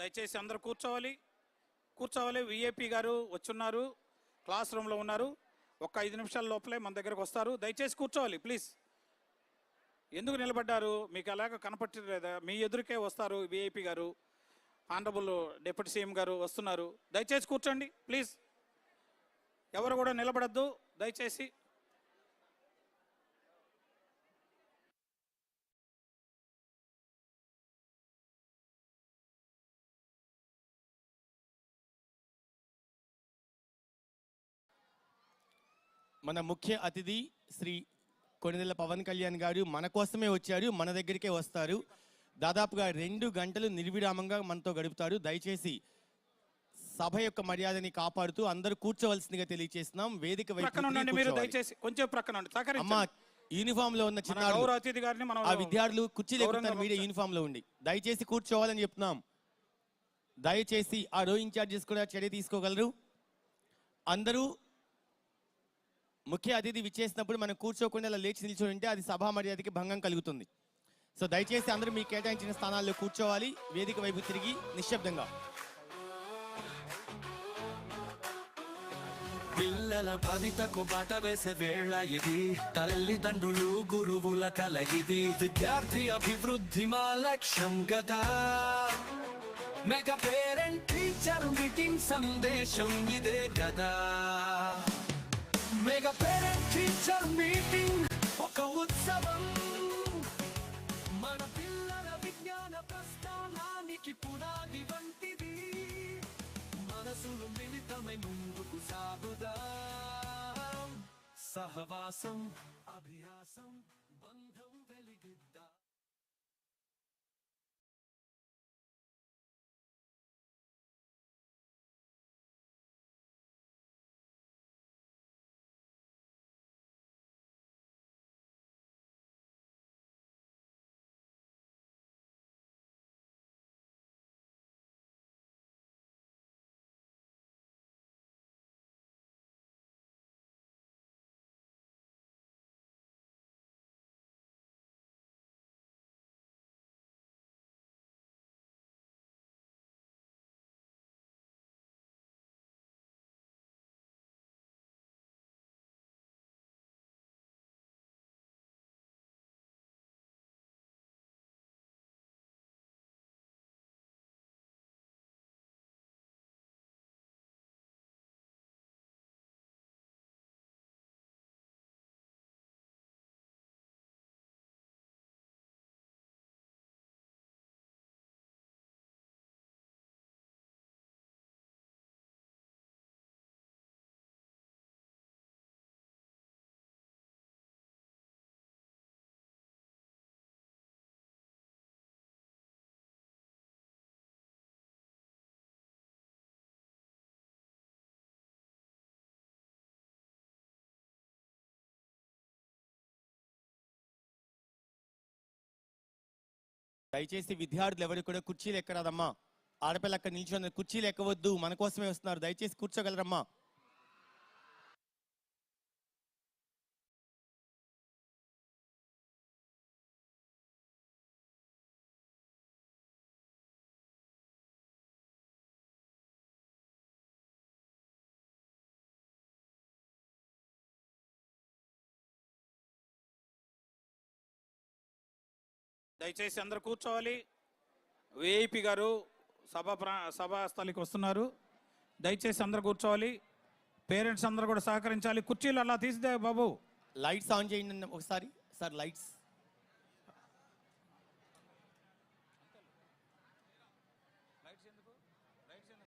దయచేసి అందరూ కూర్చోవాలి. కూర్చోవాలి. విఏపీ గారు వచ్చున్నారు. క్లాస్ రూమ్లో ఉన్నారు. ఒక ఐదు నిమిషాల లోపలే మన దగ్గరకు వస్తారు. దయచేసి కూర్చోవాలి ప్లీజ్. ఎందుకు నిలబడ్డారు? మీకు ఎలాగ కనపట్టలేదా? మీ ఎదురుకే వస్తారు విఐపి గారు. ఆనరబుల్ డిప్యూటీ సీఎం గారు వస్తున్నారు. దయచేసి కూర్చోండి ప్లీజ్. ఎవరు కూడా నిలబడద్దు. దయచేసి మన ముఖ్య అతిథి శ్రీ కొణిదెల పవన్ కళ్యాణ్ గారు మన కోసమే వచ్చారు మన దగ్గరికే వస్తారు. దాదాపుగా రెండు గంటలు నిర్విరామంగా మనతో గడుపుతారు. దయచేసి సభ యొక్క మర్యాదని కాపాడుతూ అందరూ కూర్చోవలసిందిగా తెలియజేస్తున్నాం వేదిక అమ్మా యూనిఫామ్లో ఉన్న ఆ విద్యార్థులు ఎక్కుతారు గౌరవంగా మీరే యూనిఫామ్లో ఉండి. దయచేసి కూర్చోవాలని చెప్తున్నాం. దయచేసి ఆ రో ఇన్ఛార్జెస్ కూడా చర్య తీసుకోగలరు. అందరూ ముఖ్య అతిథి విచ్చేసినప్పుడు మనం కూర్చోకుండా ఇలా లేచి నిల్చొని ఉంటే అది సభా మర్యాదకి భంగం కలుగుతుంది. సో దయచేసి అందరూ మీకు కేటాయించిన స్థానాల్లో కూర్చోవాలి వేదిక వైపు తిరిగి నిశ్శబ్దంగా. పిల్లల భవితకు బాట వేసే వేళ ఇది తల్లిదండ్రులు గురువుల కల ఇది. విద్యార్థి అభివృద్ధి మా లక్ష్యం కదా మెగా పేరెంట్ టీచర్ మీటింగ్ సందేశం ఇదే గదా. మెగా పేరెంట్ టీచర్ మీటింగ్ ఒక ఉత్సవం. మన పిల్లల విజ్ఞాన ప్రస్థానానికి పునాది వంటిది. మనసులు మిళితమై ముందుకు సాగుదాం. సహవాసం అభ్యాసం. దయచేసి విద్యార్థులు ఎవరు కూడా కుర్చీలు ఎక్కరాదమ్మా ఆడపిల్ల అక్కడ నిల్చొని కుర్చీలు ఎక్కవద్దు మన కోసమే వస్తున్నారు. దయచేసి కూర్చోగలరమ్మా. దయచేసి అందరు కూర్చోవాలి. వేఐపి గారు సభ ప్రా సభా స్థలికి వస్తున్నారు. దయచేసి అందరు కూర్చోవాలి. పేరెంట్స్ అందరు కూడా సహకరించాలి. కుర్చీలు అలా తీసిదే బాబు. లైట్స్ ఆన్ చేయండి ఒకసారి. Sir lights